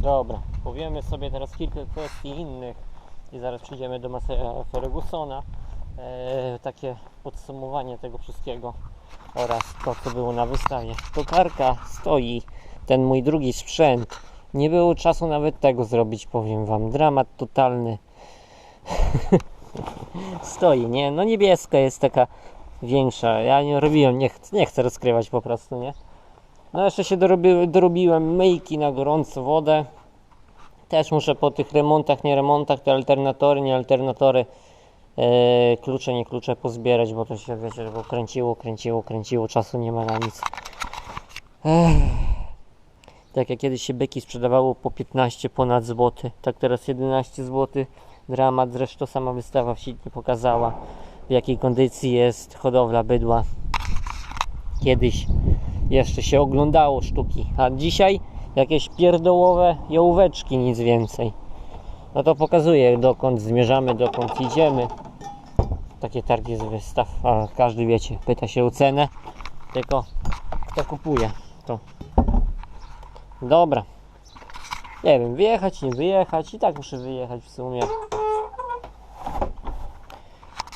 Dobra, powiemy sobie teraz kilka kwestii innych i zaraz przejdziemy do Maseja Fergusona. E, takie podsumowanie tego wszystkiego oraz to, co było na wystawie. Tokarka stoi, ten mój drugi sprzęt. Nie było czasu nawet tego zrobić, powiem Wam. Dramat totalny. stoi, nie? No niebieska jest taka większa. Ja nie robiłem, nie, ch- nie chcę rozkrywać po prostu, nie? No jeszcze się dorobi, dorobiłem myjki na gorącą wodę. Też muszę po tych remontach, nie remontach, te alternatory, nie alternatory, e, klucze, nie klucze pozbierać, bo to się wiecie, bo kręciło, kręciło, kręciło, czasu nie ma na nic. Ech. Tak jak kiedyś się byki sprzedawało po 15 ponad złoty, tak teraz 11 zł. Dramat, zresztą sama wystawa w Sydney pokazała w jakiej kondycji jest hodowla bydła. Kiedyś jeszcze się oglądało sztuki, a dzisiaj jakieś pierdołowe jołóweczki, nic więcej. No to pokazuje dokąd zmierzamy, dokąd idziemy. Takie targi z wystaw, a każdy wiecie, pyta się o cenę, tylko kto kupuje, to dobra. Nie wiem, wyjechać, nie wyjechać, i tak muszę wyjechać w sumie.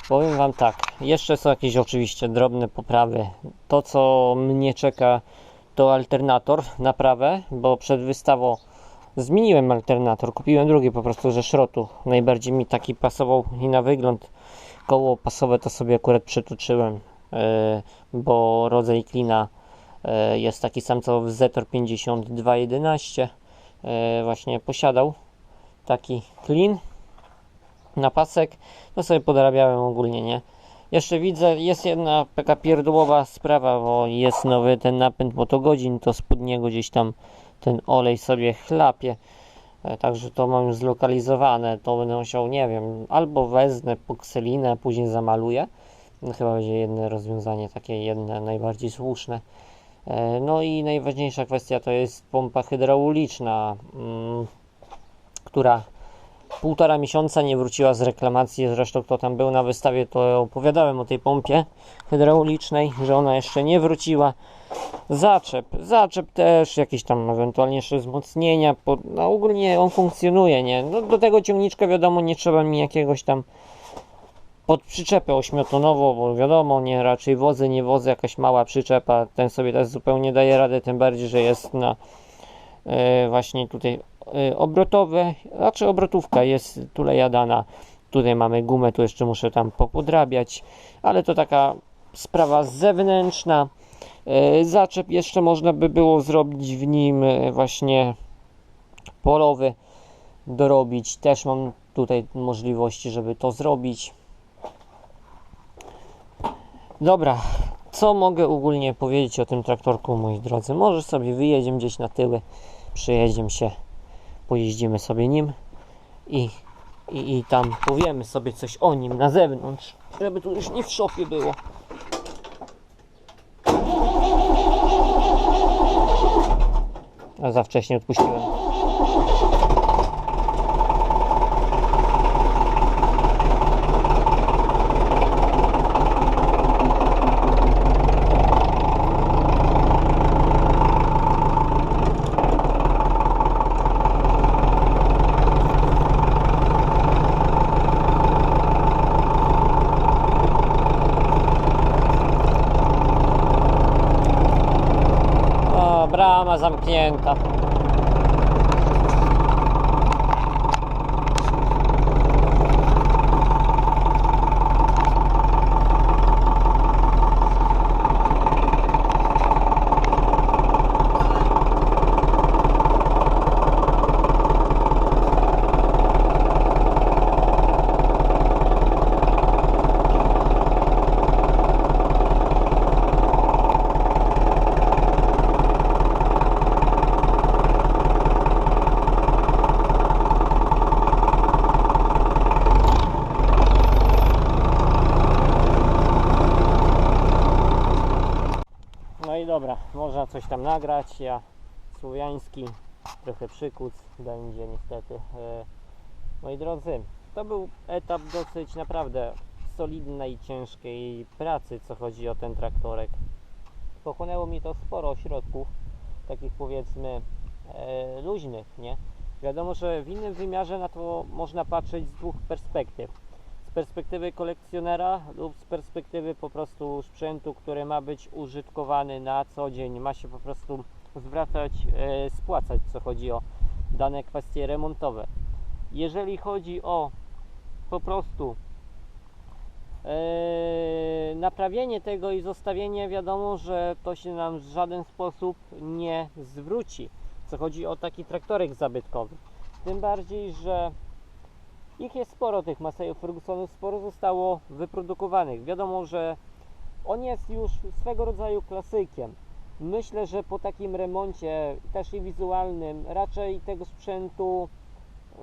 Powiem Wam tak, jeszcze są jakieś oczywiście drobne poprawy. To, co mnie czeka, to alternator, naprawę, bo przed wystawą zmieniłem alternator. Kupiłem drugi po prostu ze szrotu. Najbardziej mi taki pasował i na wygląd. Koło pasowe to sobie akurat przytuczyłem, e, bo rodzaj klina e, jest taki sam co w Zetor 5211. E, Właśnie posiadał taki klin na pasek. To sobie podrabiałem ogólnie, nie? Jeszcze widzę, jest jedna taka pierdłowa sprawa, bo jest nowy ten napęd motogodzin, to spod niego gdzieś tam ten olej sobie chlapie. E, Także to mam zlokalizowane. To będę musiał, nie wiem, albo wezmę pokselinę, później zamaluję. No, chyba będzie jedno rozwiązanie, takie jedne najbardziej słuszne. E, No i najważniejsza kwestia to jest pompa hydrauliczna, mm, która półtora miesiąca nie wróciła z reklamacji. Zresztą kto tam był na wystawie, to opowiadałem o tej pompie hydraulicznej, że ona jeszcze nie wróciła. Zaczep, zaczep też, jakieś tam ewentualnie jeszcze wzmocnienia. Po, no ogólnie on funkcjonuje, nie? No, do tego ciągniczka wiadomo, nie trzeba mi jakiegoś tam pod przyczepę ośmiotonową, bo wiadomo, nie, raczej wozy, nie wozy, jakaś mała przyczepa, ten sobie też zupełnie daje radę, tym bardziej, że jest na e, właśnie tutaj obrotowe, znaczy obrotówka jest tuleja dana, tutaj mamy gumę, tu jeszcze muszę tam popodrabiać, ale to taka sprawa zewnętrzna, E, Zaczep jeszcze można by było zrobić w nim e, właśnie polowy, dorobić. Też mam tutaj możliwości, żeby to zrobić. Dobra, co mogę ogólnie powiedzieć o tym traktorku, moi drodzy? Może sobie wyjedziemy gdzieś na tyły, przyjedziemy się, pojeździmy sobie nim i, i, i tam powiemy sobie coś o nim na zewnątrz, żeby tu już nie w szopie było. A za wcześnie odpuściłem. O, brama zamknięta. No i dobra, coś tam nagrać. Ja słowiański, trochę przykuc będzie niestety. E, Moi drodzy, to był etap dosyć naprawdę solidnej ciężkiej pracy, co chodzi o ten traktorek. Pochłonęło mi to sporo środków, takich powiedzmy e, luźnych, nie? Wiadomo, że w innym wymiarze na to można patrzeć z dwóch perspektyw. Perspektywy kolekcjonera lub z perspektywy po prostu sprzętu, który ma być użytkowany na co dzień, ma się po prostu zwracać, e, spłacać, co chodzi o dane kwestie remontowe. Jeżeli chodzi o po prostu e, naprawienie tego i zostawienie, wiadomo, że to się nam w żaden sposób nie zwróci. Co chodzi o taki traktorek zabytkowy. Tym bardziej, że ich jest sporo, tych Masejów Fergusonów, sporo zostało wyprodukowanych. Wiadomo, że on jest już swego rodzaju klasykiem. Myślę, że po takim remoncie, też i wizualnym, raczej tego sprzętu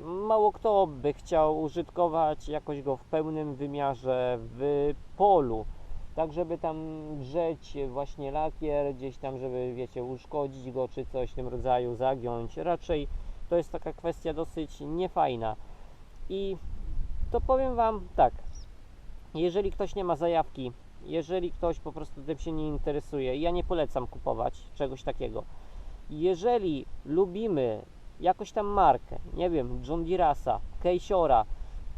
mało kto by chciał użytkować jakoś go w pełnym wymiarze w polu. Tak, żeby tam drzeć właśnie lakier, gdzieś tam, żeby wiecie, uszkodzić go czy coś w tym rodzaju, zagiąć. Raczej to jest taka kwestia dosyć niefajna. I to powiem Wam tak, jeżeli ktoś nie ma zajawki, jeżeli ktoś po prostu tym się nie interesuje, ja nie polecam kupować czegoś takiego. Jeżeli lubimy jakoś tam markę, nie wiem, John Deere'a, Keisiora,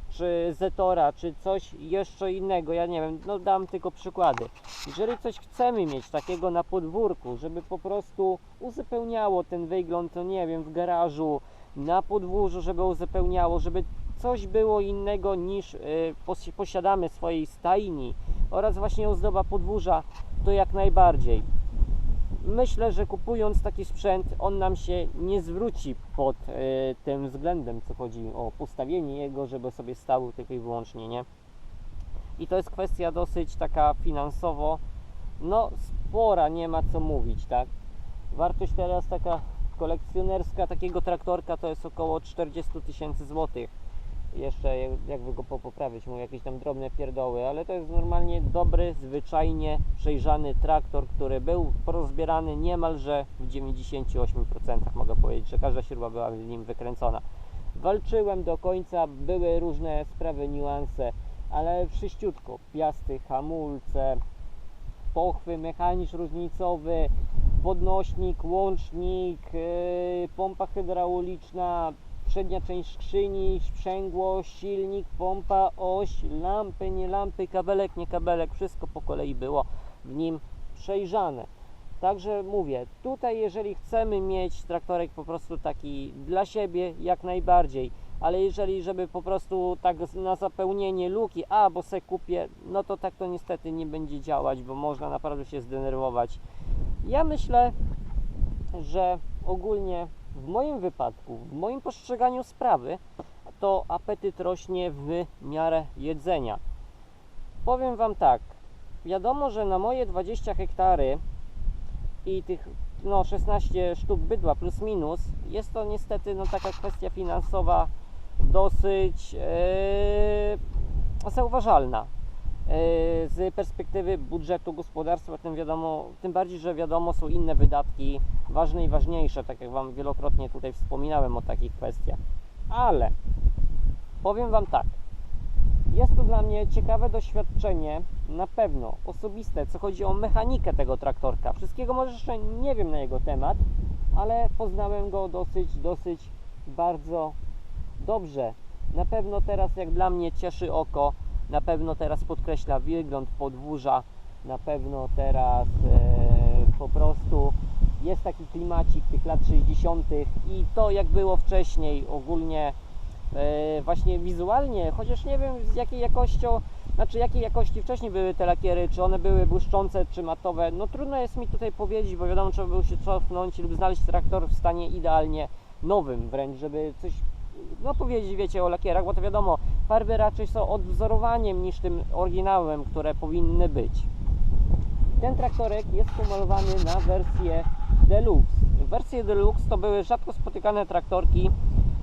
czy Zetora, czy coś jeszcze innego, ja nie wiem, no dam tylko przykłady. Jeżeli coś chcemy mieć takiego na podwórku, żeby po prostu uzupełniało ten wygląd, to nie wiem, w garażu, na podwórzu, żeby uzupełniało, żeby coś było innego niż y, pos- posiadamy swojej stajni oraz właśnie ozdoba podwórza, to jak najbardziej. Myślę, że kupując taki sprzęt, on nam się nie zwróci pod y, tym względem, co chodzi o postawienie jego, żeby sobie stał tylko i wyłącznie, nie? I to jest kwestia dosyć taka finansowo, no spora, nie ma co mówić, tak? Wartość teraz taka kolekcjonerska takiego traktorka to jest około 40 tysięcy złotych. Jeszcze jak- jakby go poprawić, mu jakieś tam drobne pierdoły, ale to jest normalnie dobry, zwyczajnie przejrzany traktor, który był porozbierany niemalże w 98% mogę powiedzieć, że każda śruba była w nim wykręcona. Walczyłem do końca, były różne sprawy, niuanse, ale wszyściutko, piasty, hamulce, pochwy, mechanizm różnicowy, podnośnik, łącznik, yy, pompa hydrauliczna, przednia część skrzyni, sprzęgło, silnik, pompa, oś, lampy, nie lampy, kabelek, nie kabelek, wszystko po kolei było w nim przejrzane. Także mówię, tutaj jeżeli chcemy mieć traktorek po prostu taki dla siebie, jak najbardziej, ale jeżeli, żeby po prostu tak na zapełnienie luki, a bo se kupię, no to tak to niestety nie będzie działać, bo można naprawdę się zdenerwować. Ja myślę, że ogólnie w moim wypadku, w moim postrzeganiu sprawy, to apetyt rośnie w miarę jedzenia. Powiem Wam tak, wiadomo, że na moje 20 hektary i tych no, 16 sztuk bydła plus minus, jest to niestety no, taka kwestia finansowa dosyć e, zauważalna. E, z perspektywy budżetu gospodarstwa, tym wiadomo, tym bardziej, że wiadomo są inne wydatki ważne i ważniejsze, tak jak Wam wielokrotnie tutaj wspominałem o takich kwestiach. Ale powiem Wam tak, jest to dla mnie ciekawe doświadczenie, na pewno osobiste, co chodzi o mechanikę tego traktorka. Wszystkiego może jeszcze nie wiem na jego temat, ale poznałem go dosyć, dosyć bardzo dobrze. Na pewno teraz jak dla mnie cieszy oko, na pewno teraz podkreśla wygląd podwórza, na pewno teraz e, po prostu jest taki klimacik tych lat 60. i to jak było wcześniej ogólnie e, właśnie wizualnie, chociaż nie wiem z jakiej jakością, znaczy jakiej jakości wcześniej były te lakiery, czy one były błyszczące, czy matowe, no trudno jest mi tutaj powiedzieć, bo wiadomo trzeba było się cofnąć lub znaleźć traktor w stanie idealnie nowym wręcz, żeby coś no powiedzieć wiecie o lakierach, bo to wiadomo, farby raczej są odwzorowaniem niż tym oryginałem, które powinny być. Ten traktorek jest pomalowany na wersję Deluxe. Wersje Deluxe to były rzadko spotykane traktorki,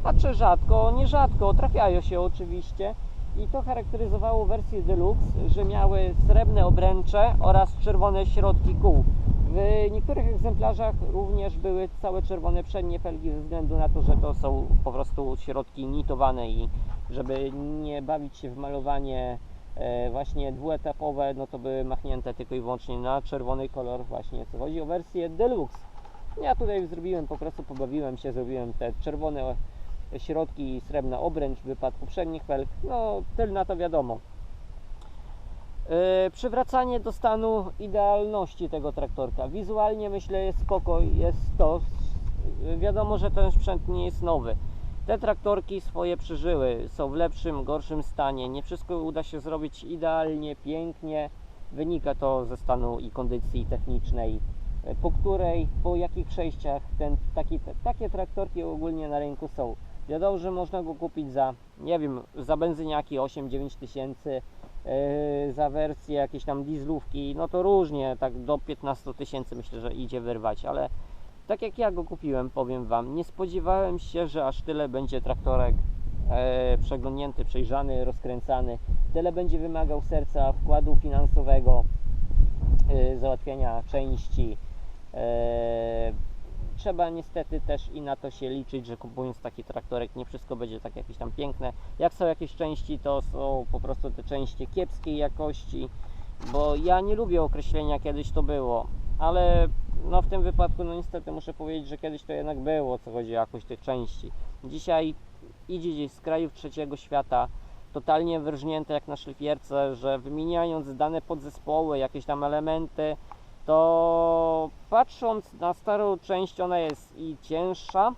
znaczy rzadko, nierzadko, trafiają się oczywiście i to charakteryzowało wersję Deluxe, że miały srebrne obręcze oraz czerwone środki kół. W niektórych egzemplarzach również były całe czerwone przednie felgi ze względu na to, że to są po prostu środki nitowane i żeby nie bawić się w malowanie e, właśnie dwuetapowe, no to były machnięte tylko i wyłącznie na czerwony kolor właśnie, co chodzi o wersję Deluxe. Ja tutaj zrobiłem, po prostu pobawiłem się, zrobiłem te czerwone środki i srebrna obręcz w wypadku przednich felg. No, tylna to wiadomo. Yy, przywracanie do stanu idealności tego traktorka. Wizualnie myślę jest spoko, jest to. Wiadomo, że ten sprzęt nie jest nowy. Te traktorki swoje przeżyły, są w lepszym, gorszym stanie. Nie wszystko uda się zrobić idealnie, pięknie. Wynika to ze stanu i kondycji technicznej, yy, po której, po jakich przejściach ten, taki, takie traktorki ogólnie na rynku są. Wiadomo, że można go kupić za, nie wiem, za benzyniaki 8-9 tysięcy, yy, za wersję jakieś tam dieslówki, no to różnie, tak do 15 tysięcy myślę, że idzie wyrwać, ale tak jak ja go kupiłem, powiem Wam, nie spodziewałem się, że aż tyle będzie traktorek e, przeglądnięty, przejrzany, rozkręcany, tyle będzie wymagał serca, wkładu finansowego, e, załatwiania części. E, trzeba niestety też i na to się liczyć, że kupując taki traktorek nie wszystko będzie tak jakieś tam piękne. Jak są jakieś części, to są po prostu te części kiepskiej jakości, bo ja nie lubię określenia kiedyś to było, ale no w tym wypadku no niestety muszę powiedzieć, że kiedyś to jednak było, co chodzi o jakość tych części. Dzisiaj idzie gdzieś z krajów trzeciego świata, totalnie wyrżnięte jak na szlifierce, że wymieniając dane podzespoły, jakieś tam elementy, to patrząc na starą część, ona jest i cięższa,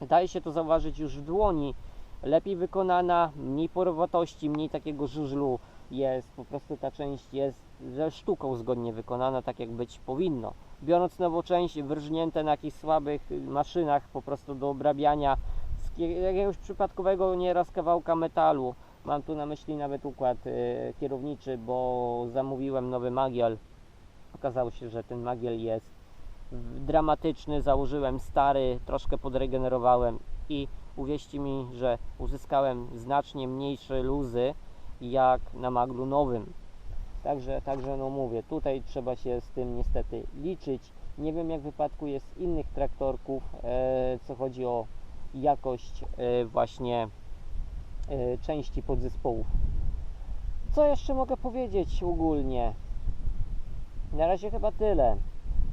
daje się to zauważyć już w dłoni, lepiej wykonana, mniej porowatości, mniej takiego żużlu jest, po prostu ta część jest ze sztuką zgodnie wykonana, tak jak być powinno. Biorąc nową część, wyrżnięte na jakichś słabych maszynach po prostu do obrabiania z kie- jakiegoś przypadkowego nieraz kawałka metalu, mam tu na myśli nawet układ y, kierowniczy, bo zamówiłem nowy Magiel, okazało się, że ten Magiel jest dramatyczny, założyłem stary, troszkę podregenerowałem i uwierzcie mi, że uzyskałem znacznie mniejsze luzy jak na maglu nowym. Także, także no mówię, tutaj trzeba się z tym niestety liczyć. Nie wiem jak w wypadku jest innych traktorków, e, co chodzi o jakość e, właśnie e, części podzespołów. Co jeszcze mogę powiedzieć ogólnie? Na razie chyba tyle.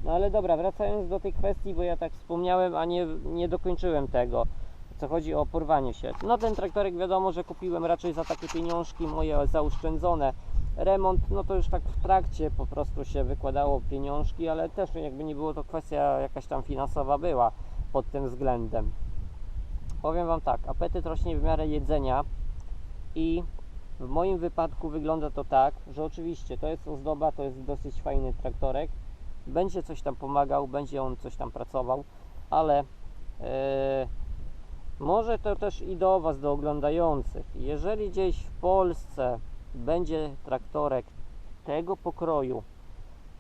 No ale dobra, wracając do tej kwestii, bo ja tak wspomniałem, a nie, nie dokończyłem tego, co chodzi o porwanie się. No ten traktorek wiadomo, że kupiłem raczej za takie pieniążki moje zaoszczędzone. Remont, no to już tak w trakcie po prostu się wykładało pieniążki, ale też jakby nie było to kwestia jakaś tam finansowa była pod tym względem. Powiem Wam tak, apetyt rośnie w miarę jedzenia i w moim wypadku wygląda to tak, że oczywiście to jest ozdoba, to jest dosyć fajny traktorek, będzie coś tam pomagał, będzie on coś tam pracował, ale e, może to też i do Was, do oglądających. Jeżeli gdzieś w Polsce będzie traktorek tego pokroju,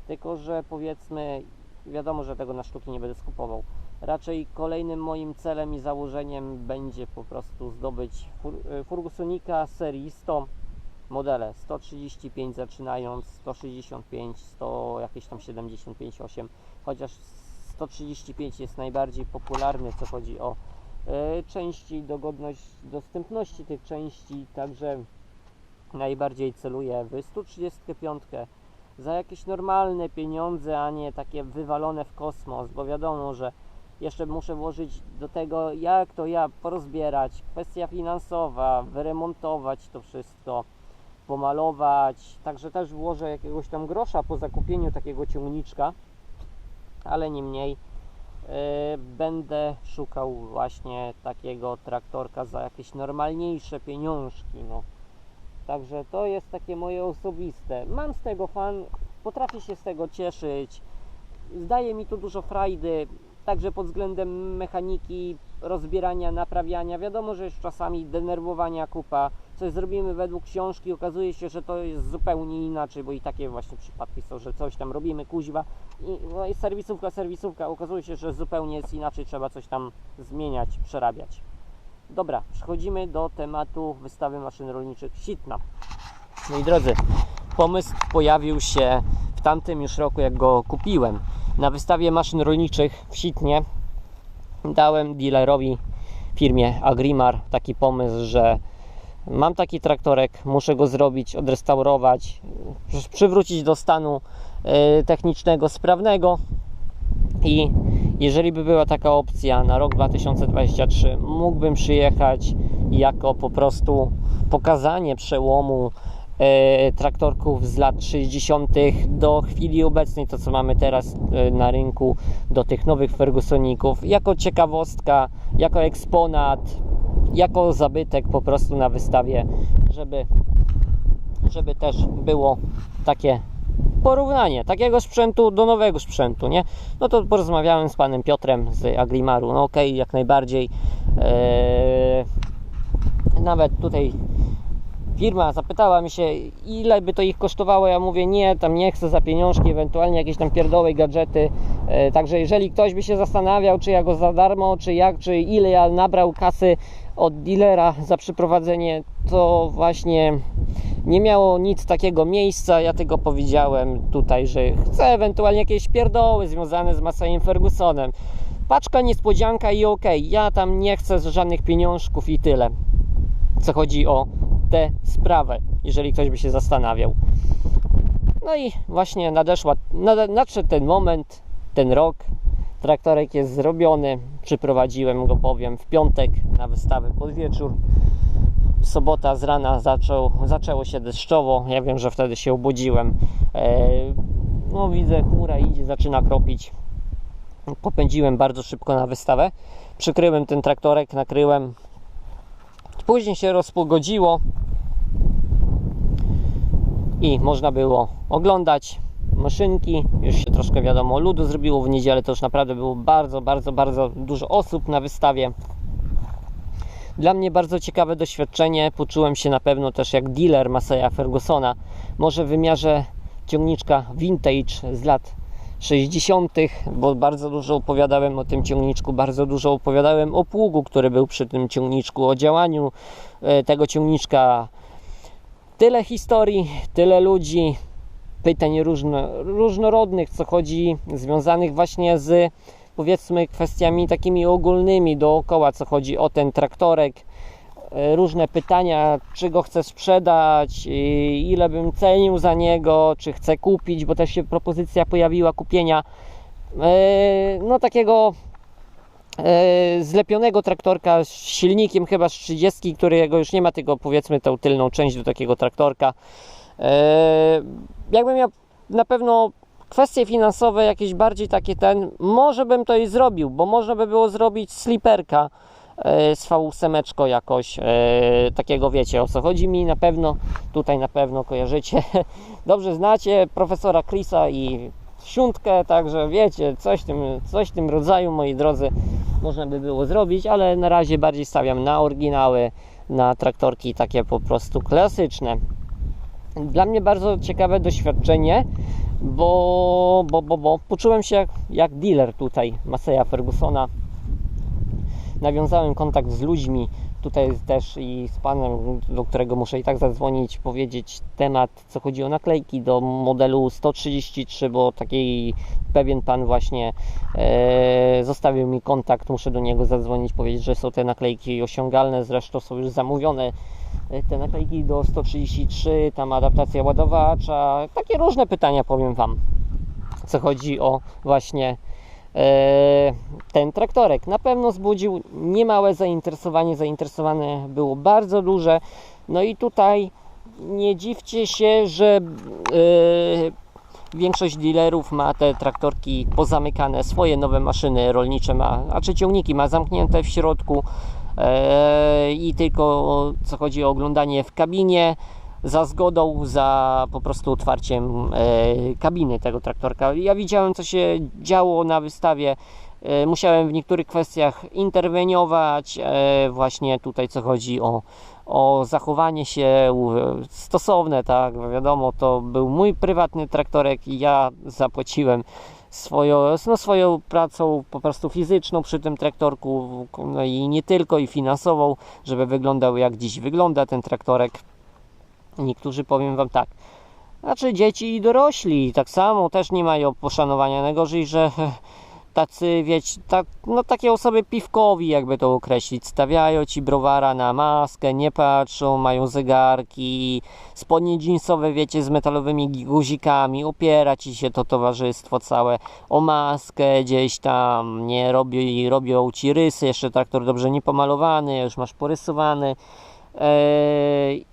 tylko że powiedzmy, wiadomo, że tego na sztuki nie będę skupował. Raczej kolejnym moim celem i założeniem będzie po prostu zdobyć fur, e, Fergusonika serii 100 modele. 135 zaczynając 165 100 jakieś tam 75 8 chociaż 135 jest najbardziej popularny co chodzi o e, części dogodność dostępności tych części także najbardziej celuję w 135 za jakieś normalne pieniądze a nie takie wywalone w kosmos bo wiadomo, że jeszcze muszę włożyć do tego jak to ja porozbierać kwestia finansowa, wyremontować to wszystko pomalować. Także też włożę jakiegoś tam grosza po zakupieniu takiego ciągniczka, ale niemniej yy, będę szukał właśnie takiego traktorka za jakieś normalniejsze pieniążki. No. Także to jest takie moje osobiste. Mam z tego fan, potrafię się z tego cieszyć. Zdaje mi to dużo frajdy, także pod względem mechaniki, rozbierania, naprawiania. Wiadomo, że jest czasami denerwowania kupa coś zrobimy według książki, okazuje się, że to jest zupełnie inaczej, bo i takie właśnie przypadki są, że coś tam robimy, kuźwa i no serwisówka, serwisówka, okazuje się, że zupełnie jest inaczej, trzeba coś tam zmieniać, przerabiać. Dobra, przechodzimy do tematu wystawy maszyn rolniczych Sitna. Moi drodzy, pomysł pojawił się w tamtym już roku, jak go kupiłem. Na wystawie maszyn rolniczych w Sitnie dałem dealerowi firmie Agrimar taki pomysł, że mam taki traktorek, muszę go zrobić, odrestaurować, przy- przywrócić do stanu e, technicznego sprawnego. I jeżeli by była taka opcja na rok 2023, mógłbym przyjechać jako po prostu pokazanie przełomu traktorków z lat 60. do chwili obecnej, to co mamy teraz e, na rynku, do tych nowych Fergusoników, jako ciekawostka, jako eksponat, jako zabytek po prostu na wystawie, żeby, żeby też było takie porównanie takiego sprzętu do nowego sprzętu, nie? No to porozmawiałem z panem Piotrem z Agrimaru, no okej, okay, jak najbardziej. Eee, nawet tutaj firma zapytała mi się, ile by to ich kosztowało. Ja mówię, nie, tam nie chcę za pieniążki, ewentualnie jakieś tam pierdołej gadżety. E, także jeżeli ktoś by się zastanawiał, czy ja go za darmo, czy jak, czy ile ja nabrał kasy od dealera za przyprowadzenie, to właśnie nie miało nic takiego miejsca. Ja tylko powiedziałem tutaj, że chcę ewentualnie jakieś pierdoły związane z Masajem Fergusonem. Paczka niespodzianka i ok, ja tam nie chcę żadnych pieniążków i tyle. Co chodzi o tę sprawę, jeżeli ktoś by się zastanawiał. No i właśnie nadeszła, nadszedł ten moment, ten rok. Traktorek jest zrobiony. Przyprowadziłem go, powiem, w piątek na wystawę pod wieczór. Sobota z rana zaczął, zaczęło się deszczowo. Ja wiem, że wtedy się obudziłem. E, no widzę, chmura idzie, zaczyna kropić. Popędziłem bardzo szybko na wystawę. Przykryłem ten traktorek, nakryłem. Później się rozpogodziło i można było oglądać maszynki. Już się troszkę wiadomo ludu zrobiło w niedzielę, to już naprawdę było bardzo, bardzo, bardzo dużo osób na wystawie. Dla mnie bardzo ciekawe doświadczenie. Poczułem się na pewno też jak dealer Maseja Fergusona. Może w wymiarze ciągniczka vintage z lat 60., bo bardzo dużo opowiadałem o tym ciągniczku, bardzo dużo opowiadałem o pługu, który był przy tym ciągniczku, o działaniu e, tego ciągniczka. Tyle historii, tyle ludzi, pytań różno, różnorodnych, co chodzi, związanych właśnie z powiedzmy kwestiami takimi ogólnymi dookoła, co chodzi o ten traktorek, różne pytania, czy go chcę sprzedać, ile bym cenił za niego, czy chcę kupić, bo też się propozycja pojawiła kupienia e, no takiego e, zlepionego traktorka z silnikiem chyba z 30, którego już nie ma tego powiedzmy tą tylną część do takiego traktorka. Jakbym miał na pewno kwestie finansowe jakieś bardziej takie ten, może bym to i zrobił, bo można by było zrobić sliperka e, z V8 jakoś, e, takiego wiecie o co chodzi mi, na pewno, tutaj na pewno kojarzycie, dobrze znacie profesora Chrisa i siuntkę, także wiecie, coś tym, coś tym rodzaju, moi drodzy, można by było zrobić, ale na razie bardziej stawiam na oryginały, na traktorki takie po prostu klasyczne. Dla mnie bardzo ciekawe doświadczenie, bo, bo, bo, bo poczułem się jak, jak dealer tutaj Maseja Fergusona. Nawiązałem kontakt z ludźmi, tutaj też i z panem, do którego muszę i tak zadzwonić, powiedzieć temat, co chodzi o naklejki do modelu 133, bo taki pewien pan właśnie e, zostawił mi kontakt, muszę do niego zadzwonić, powiedzieć, że są te naklejki osiągalne, zresztą są już zamówione. E, te naklejki do 133, tam adaptacja ładowacza, takie różne pytania powiem Wam, co chodzi o właśnie ten traktorek. Na pewno zbudził niemałe zainteresowanie, zainteresowane było bardzo duże, no i tutaj nie dziwcie się, że e, większość dealerów ma te traktorki pozamykane, swoje nowe maszyny rolnicze ma, a czy ciągniki ma zamknięte w środku, E, i tylko co chodzi o oglądanie w kabinie za zgodą, za po prostu otwarciem e, kabiny tego traktorka. Ja widziałem co się działo na wystawie e, musiałem w niektórych kwestiach interweniować właśnie tutaj co chodzi o, o zachowanie się stosowne, tak, wiadomo to był mój prywatny traktorek i ja zapłaciłem swoją, no, swoją pracą po prostu fizyczną przy tym traktorku no i nie tylko i finansową, żeby wyglądał jak dziś wygląda ten traktorek. Niektórzy powiem Wam tak, znaczy dzieci i dorośli tak samo też nie mają poszanowania. Najgorzej, że tacy, wiecie, tak, no takie osoby piwkowi, jakby to określić, stawiają ci browara na maskę, nie patrzą, mają zegarki, spodnie jeansowe, wiecie, z metalowymi guzikami, opiera ci się to towarzystwo całe. O maskę gdzieś tam, nie, robią, robią ci rysy, jeszcze traktor dobrze nie pomalowany, już masz porysowany, eee,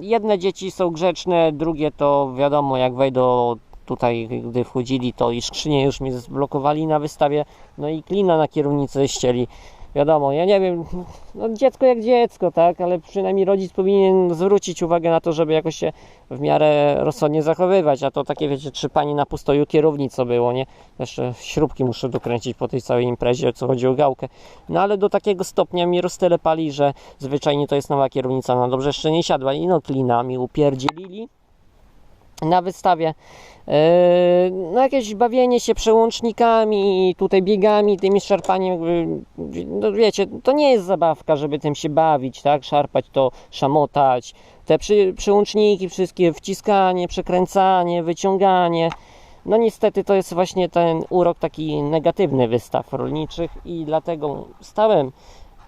jedne dzieci są grzeczne, drugie to wiadomo, jak wejdą tutaj, gdy wchodzili, to i skrzynię już mi zblokowali na wystawie, no i klina na kierownicy ścieli. Wiadomo, ja nie wiem, no dziecko jak dziecko, tak, ale przynajmniej rodzic powinien zwrócić uwagę na to, żeby jakoś się w miarę rozsądnie zachowywać, a to takie, wiecie, trzy pani na postoju kierownicą było, nie? Jeszcze śrubki muszę dokręcić po tej całej imprezie, co chodzi o gałkę. No ale do takiego stopnia mi roztelepali, że zwyczajnie to jest nowa kierownica, no dobrze jeszcze nie siadła i no klinami upierdzielili na wystawie. Yy, no jakieś bawienie się przełącznikami, tutaj biegami, tymi szarpaniem, no wiecie, to nie jest zabawka, żeby tym się bawić, tak, szarpać to, szamotać, te przy, przełączniki wszystkie, wciskanie, przekręcanie, wyciąganie, no niestety to jest właśnie ten urok taki negatywny wystaw rolniczych i dlatego stałem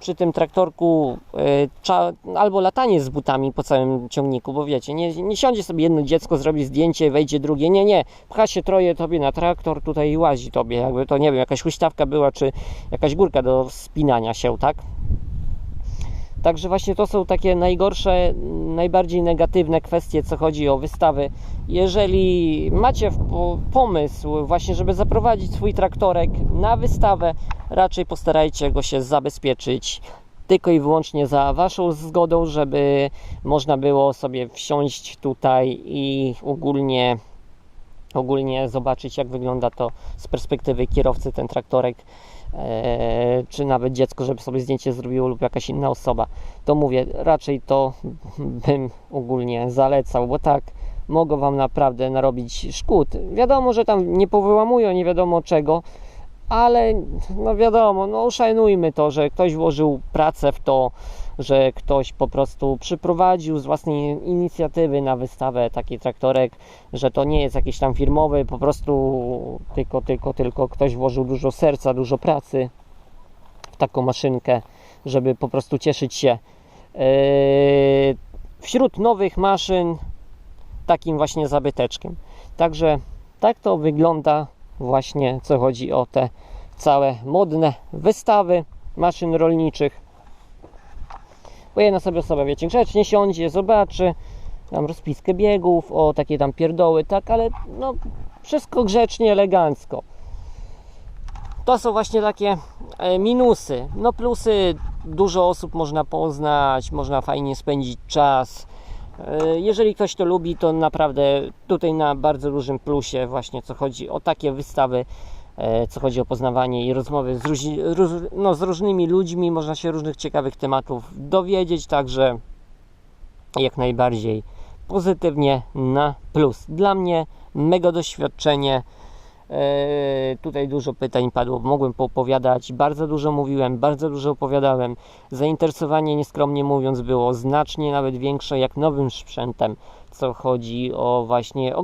przy tym traktorku e, albo latanie z butami po całym ciągniku, bo wiecie, nie, nie siądzie sobie jedno dziecko, zrobi zdjęcie, wejdzie drugie, nie, nie, pcha się troje tobie na traktor, tutaj łazi tobie, jakby to, nie wiem, jakaś huśtawka była, czy jakaś górka do wspinania się, tak? Także właśnie to są takie najgorsze, najbardziej negatywne kwestie, co chodzi o wystawy. Jeżeli macie pomysł właśnie, żeby zaprowadzić swój traktorek na wystawę, raczej postarajcie go się zabezpieczyć tylko i wyłącznie za Waszą zgodą, żeby można było sobie wsiąść tutaj i ogólnie, ogólnie zobaczyć, jak wygląda to z perspektywy kierowcy ten traktorek czy nawet dziecko, żeby sobie zdjęcie zrobiło lub jakaś inna osoba, to mówię, raczej to bym ogólnie zalecał, bo tak mogą Wam naprawdę narobić szkód. Wiadomo, że tam nie powyłamują nie wiadomo czego, ale no wiadomo, no uszanujmy to, że ktoś włożył pracę w to, że ktoś po prostu przyprowadził z własnej inicjatywy na wystawę taki traktorek, że to nie jest jakiś tam firmowy, po prostu tylko, tylko, tylko ktoś włożył dużo serca, dużo pracy w taką maszynkę, żeby po prostu cieszyć się yy, wśród nowych maszyn takim właśnie zabyteczkiem. Także tak to wygląda właśnie, co chodzi o te całe modne wystawy maszyn rolniczych. Bo jedna sobie osoba, wiecie, grzecznie siądzie, zobaczy tam rozpiskę biegów, o takie tam pierdoły, tak, ale no wszystko grzecznie, elegancko. To są właśnie takie e, minusy. No plusy, dużo osób można poznać, można fajnie spędzić czas. E, jeżeli ktoś to lubi, to naprawdę tutaj na bardzo dużym plusie właśnie co chodzi o takie wystawy E, co chodzi o poznawanie i rozmowy z, różni, róż, no, z różnymi ludźmi, można się różnych ciekawych tematów dowiedzieć, także jak najbardziej pozytywnie na plus. Dla mnie mega doświadczenie. E, tutaj dużo pytań padło, mogłem poopowiadać, bardzo dużo mówiłem, bardzo dużo opowiadałem. Zainteresowanie, nieskromnie mówiąc, było znacznie nawet większe jak nowym sprzętem co chodzi o właśnie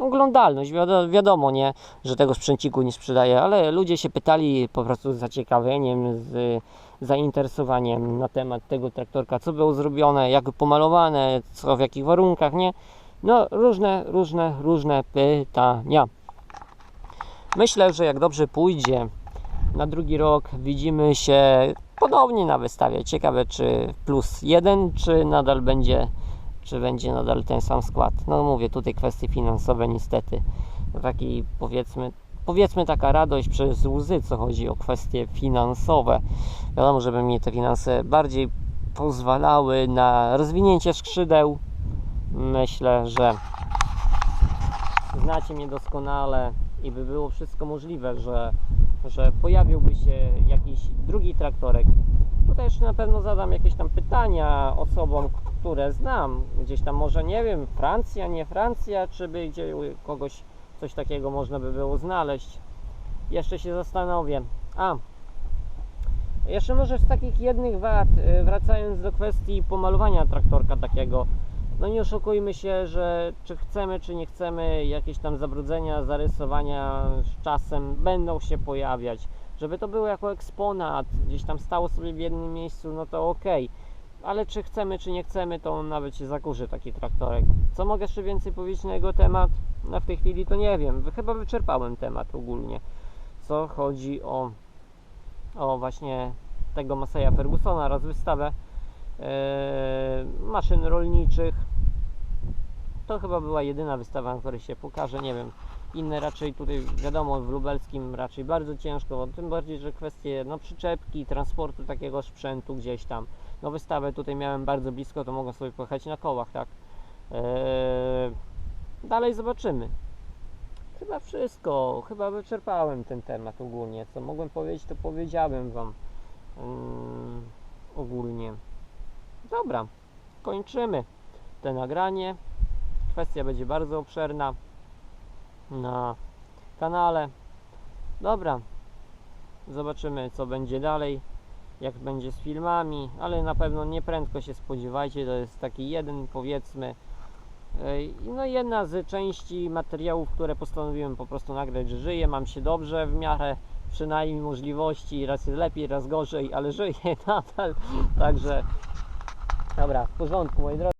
oglądalność. wiadomo, nie, że tego sprzęciku nie sprzedaje, ale ludzie się pytali po prostu z zaciekawieniem, z zainteresowaniem na temat tego traktorka, co było zrobione, jak pomalowane, co w jakich warunkach, nie? No, różne, różne, różne pytania. Myślę, że jak dobrze pójdzie, na drugi rok widzimy się ponownie na wystawie. Ciekawe, czy plus jeden, czy nadal będzie czy będzie nadal ten sam skład. No mówię, tutaj kwestie finansowe niestety. Taki powiedzmy, powiedzmy taka radość przez łzy, co chodzi o kwestie finansowe. Wiadomo, żeby mi te finanse bardziej pozwalały na rozwinięcie skrzydeł. Myślę, że znacie mnie doskonale i by było wszystko możliwe, że, że pojawiłby się jakiś drugi traktorek. Tutaj jeszcze na pewno zadam jakieś tam pytania osobom, które znam. Gdzieś tam może, nie wiem, Francja, nie Francja, czy by gdzie kogoś coś takiego można by było znaleźć. Jeszcze się zastanowię. A, jeszcze może z takich jednych wad, y, wracając do kwestii pomalowania traktorka takiego. No nie oszukujmy się, że czy chcemy, czy nie chcemy, jakieś tam zabrudzenia, zarysowania z czasem będą się pojawiać. Żeby to było jako eksponat, gdzieś tam stało sobie w jednym miejscu, no to okej. Ale czy chcemy, czy nie chcemy, to nawet się zakurzy taki traktorek. Co mogę jeszcze więcej powiedzieć na jego temat? No w tej chwili to nie wiem. Chyba wyczerpałem temat ogólnie. Co chodzi o, o właśnie tego Maseja Fergusona oraz wystawę maszyn rolniczych. To chyba była jedyna wystawa, na której się pokaże. Nie wiem, inne raczej tutaj wiadomo w lubelskim raczej bardzo ciężko, tym bardziej, że kwestie no, przyczepki, transportu takiego sprzętu gdzieś tam. No wystawę tutaj miałem bardzo blisko, to mogę sobie pojechać na kołach, tak. Eee, dalej zobaczymy. Chyba wszystko, chyba wyczerpałem ten temat ogólnie. Co mogłem powiedzieć, to powiedziałem Wam mm, ogólnie. Dobra, kończymy te nagranie. Kwestia będzie bardzo obszerna na kanale. Dobra, zobaczymy co będzie dalej, jak będzie z filmami, ale na pewno nie prędko się spodziewajcie. To jest taki jeden, powiedzmy, no jedna z części materiałów, które postanowiłem po prostu nagrać, że żyję, mam się dobrze w miarę przynajmniej możliwości, raz jest lepiej, raz gorzej, ale żyję nadal, także dobra, w porządku moi drodzy.